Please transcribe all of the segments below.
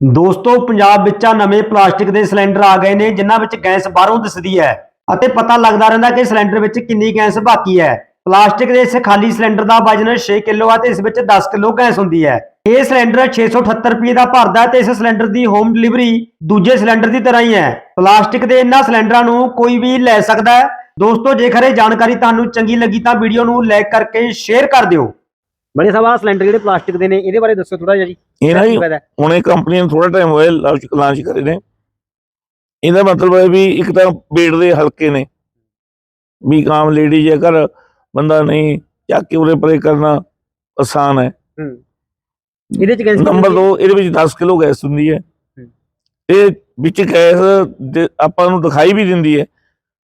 ਦੋਸਤੋ, ਪੰਜਾਬ ਵਿੱਚ ਆ ਨਵੇਂ ਪਲਾਸਟਿਕ ਦੇ ਸਿਲੰਡਰ ਆ ਗਏ ਨੇ, ਜਿਨ੍ਹਾਂ ਵਿੱਚ ਗੈਸ ਬਾਹਰੋਂ ਦਿਸਦੀ ਹੈ ਅਤੇ ਪਤਾ ਲੱਗਦਾ ਰਹਿੰਦਾ ਕਿ ਸਿਲੰਡਰ ਵਿੱਚ ਕਿੰਨੀ ਗੈਸ ਬਾਕੀ ਹੈ। ਪਲਾਸਟਿਕ ਦੇ ਇਸ ਖਾਲੀ ਸਿਲੰਡਰ ਦਾ ਵਜ਼ਨ 6 ਕਿਲੋ ਆ ਤੇ ਇਸ ਵਿੱਚ 10 ਕਿਲੋ ਗੈਸ ਹੁੰਦੀ ਹੈ। ਇਹ ਸਿਲੰਡਰ 678 ਰੁਪਏ ਦਾ ਭਰਦਾ ਹੈ ਤੇ ਇਸ ਸਿਲੰਡਰ ਦੀ ਹੋਮ ਡਿਲੀਵਰੀ ਦੂਜੇ ਸਿਲੰਡਰ ਦੀ ਤਰ੍ਹਾਂ ਹੀ ਹੈ। ਪਲਾਸਟਿਕ ਦੇ ਇਹਨਾਂ ਸਿਲੰਡਰਾਂ ਨੂੰ ਕੋਈ ਵੀ ਲੈ ਸਕਦਾ ਹੈ। ਦੋਸਤੋ, ਜੇਕਰ ਇਹ ਜਾਣਕਾਰੀ ਤੁਹਾਨੂੰ ਚੰਗੀ ਲੱਗੀ ਤਾਂ ਵੀਡੀਓ ਨੂੰ ਲਾਈਕ ਕਰਕੇ ਸ਼ੇਅਰ ਕਰ ਦਿਓ। ਬੜੇ ਸਭਾ ਸਿਲੰਡਰ ਜਿਹੜੇ ਪਲਾਸਟਿਕ ਦੇ ਨੇ ਇਹਦੇ ਬਾਰੇ ਦੱਸੋ ਥੋੜਾ ਜਿਹਾ ਜੀ। ਇਹ ਨਾ ਜੀ ਕੀ ਫਾਇਦਾ ਹੈ? ਹੁਣ ਇਹ ਕੰਪਨੀ ਨੇ ਥੋੜਾ ਟਾਈਮ ਹੋਇਆ ਲਾਂਚ ਲਾਂਚ ਕਰੇ ਨੇ। ਇਹਦਾ ਮਤਲਬ ਹੈ ਵੀ ਇੱਕ ਤਾਂ weight ਦੇ ਹਲਕੇ ਨੇ। ਵੀ ਕਾਮ ਲੇਡੀ ਜੇਕਰ ਬੰਦਾ ਨਹੀਂ ਚੱਕ ਕੇ ਉਰੇ ਪਰੇ ਕਰਨਾ ਆਸਾਨ ਹੈ। ਹੂੰ। ਇਹਦੇ ਚ ਗੈਸ ਨੰਬਰ 2 ਇਹਦੇ ਵਿੱਚ 10 ਕਿਲੋ ਗੈਸ ਹੁੰਦੀ ਹੈ। ਇਹ ਵਿੱਚ ਗੈਸ ਦੇ- ਆਪਾਂ ਨੂੰ ਦਿਖਾਈ ਵੀ ਦਿੰਦੀ ਹੈ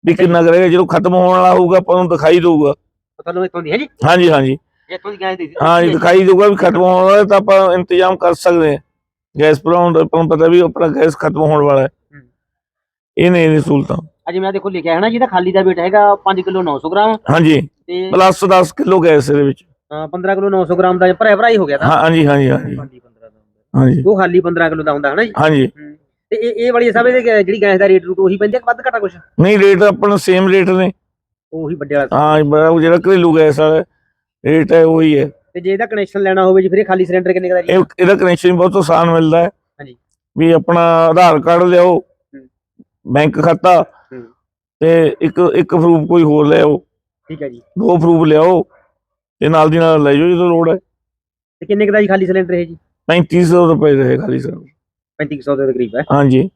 ਵੀ ਕਿੰਨਾ ਕਰੇਗਾ। ਜਦੋਂ ਖਤਮ ਹੋਣ ਵਾਲਾ ਹੋਊਗਾ ਆਪਾਂ ਨੂੰ ਦਿਖਾਈ ਦਊਗਾ। ਪਤਾ ਨੂੰ ਇੱਥੋਂ ਦੀ ਹੈ ਜੀ? ਹਾਂਜੀ ਹਾਂਜੀ। ਇੱਥੋਂ ਦੀ ਗੈਸ ਦੀ ਹਾਂ ਜੀ ਦਿਖਾਈ ਦਊਗਾ ਵੀ ਖਤਮ ਹੋਣ ਵਾਲਾ ਹੈ ਤਾਂ ਆਪਾਂ ਇੰਤਜ਼ਾਮ ਕਰ ਸਕਦੇ ਹਾਂ। ਗੈਸ ਭਰਾਉਣ ਦਾ ਆਪਾਂ ਨੂੰ ਪਤਾ ਵੀ ਆਪਣਾ ਗੈਸ ਖਤਮ ਹੋਣ ਵਾਲਾ ਹੈ। ਹੂੰ। ਇਹ ਨੇ ਇਹ ਸਹੂਲਤਾਂ। ਅੱਜ ਮੈਂ ਦੇਖੋ ਲਿਖਿਆ ਹੈ ਨਾ ਜਿਹਦਾ ਖਾਲੀ ਦਾ weight ਹੈਗਾ 5 ਕਿਲੋ 900 ਗ੍ਰਾਮ। ਹਾਂਜੀ। ਤੇ ਪਲੱਸ 10 ਕਿਲੋ ਗੈਸ ਇਹਦੇ ਵਿੱਚ। ਅ, 15 ਕਿਲੋ 900 ਗ੍ਰਾਮ ਦਾ ਭਰਿਆ ਭਰਾ ਹੀ ਹੋ ਗਿਆ ਤਾਂ। ਹਾਂ ਹਾਂਜੀ ਹਾਂਜੀ ਹਾਂਜੀ। ਖਾਲੀ 15 ਦਾ ਹੁੰਦਾ। ਹਾਂਜੀ। ਉਹ ਖਾਲੀ 15 ਕਿਲੋ ਦਾ ਹੁੰਦਾ ਹੈ ਨਾ ਜੀ। ਹਾਂਜੀ। ਤੇ ਇਹ ਇਹ ਵਾਲੀ ਸਭ ਇਹਦੇ ਜਿਹੜੀ ਗੈਸ ਦਾ ਰੇਟ ਰੂਟ ਉਹੀ ਪੈਂਦਾ ਕਿ ਵੱਧ ਘਟਾ ਕੁਛ? ਨਹੀਂ ਰੇਟ ਆਪਣਾ ਸੇਮ ਰੇਟ ਨੇ। ਉਹੀ ਵੱਡੇ ਵਾਲਾ ਹਾਂ ਜਿਹੜਾ ਘਰੇਲੂ ਗੈਸ ਵਾਲਾ ਰੇਟ ਹੈ ਉਹੀ ਹੈ। ਤੇ ਜੇ ਇਹਦਾ ਕਨੈਕਸ਼ਨ ਲੈਣਾ ਹੋਵੇ ਜੀ ਫਿਰ ਇਹ ਖਾਲੀ ਸਿਲੰਡਰ ਕਿੰਨੇ ਦਾ ਜੀ? ਇਹ ਇਹਦਾ ਕਨੈਕਸ਼ਨ ਬਹੁਤ ਆਸਾਨ ਮਿਲਦਾ ਹੈ। ਹਾਂਜੀ। ਵੀ ਆਪਣਾ ਆਧਾਰ ਕਾਰਡ ਲਿਆਓ ਬੈਂਕ ਖਾਤਾ ਹੂੰ। ਤੇ ਇੱਕ ਇੱਕ ਪ੍ਰੂਫ ਕੋਈ ਹੋਰ ਲਿਆਓ ਠੀਕ ਹੈ ਜੀ। ਦੋ ਪ੍ਰੂਫ ਲਿਆਓ ਤੇ ਨਾਲ ਦੀ ਨਾਲ ਲੈ ਜਾਓ ਜਦੋਂ ਲੋੜ ਹੈ। ਤੇ ਕਿੰਨੇ ਦਾ ਜੀ ਖਾਲੀ ਸਿਲੰਡਰ ਇਹ ਜੀ? 3500 ਰੁਪਏ ਰਹੇ ਖਾਲੀ ਸਰ 3500 ਦੇ ਕਰੀਬ ਹੈ। ਹਾਂਜੀ।